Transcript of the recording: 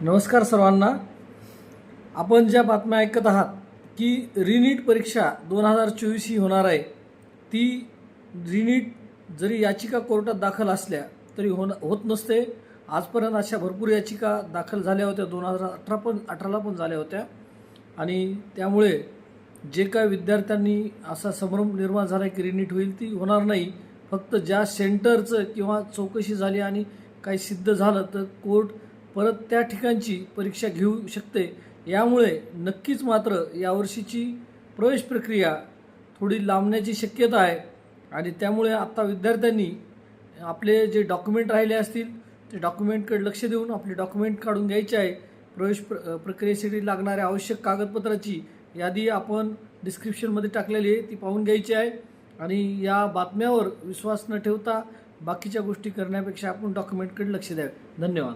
नमस्कार सर्वांना. आपण ज्या बातम्या ऐकत आहात की रिनीट परीक्षा दोन हजार चोवीस ही होणार आहे ती रिनीट जरी याचिका कोर्टात दाखल असल्या तरी होण होत नसते. आजपर्यंत अशा भरपूर याचिका दाखल झाल्या होत्या दोन हजार अठरा पण अठराला पण झाल्या होत्या. आणि त्यामुळे जे काय विद्यार्थ्यांनी असा संभ्रम निर्माण झाला की रिनीट होईल ती होणार नाही. फक्त ज्या सेंटरचं किंवा चौकशी झाली आणि काही सिद्ध झालं तर कोर्ट परत त्या ठिकाणची परीक्षा घेऊ शकते. यामुळे नक्कीच मात्र यावर्षीची प्रवेश प्रक्रिया थोडी लांबण्याची शक्यता आहे. आणि त्यामुळे आत्ता विद्यार्थ्यांनी आपले जे डॉक्युमेंट राहिले असतील ते डॉक्युमेंटकडे लक्ष देऊन आपले डॉक्युमेंट काढून घ्यायचे आहे. प्रवेश प्र प्रक्रियेसाठी लागणाऱ्या आवश्यक कागदपत्राची यादी आपण डिस्क्रिप्शनमध्ये टाकलेली आहे ती पाहून घ्यायची आहे. आणि या बातम्यावर विश्वास न ठेवता बाकीच्या गोष्टी करण्यापेक्षा आपण डॉक्युमेंटकडे लक्ष द्यावे. धन्यवाद.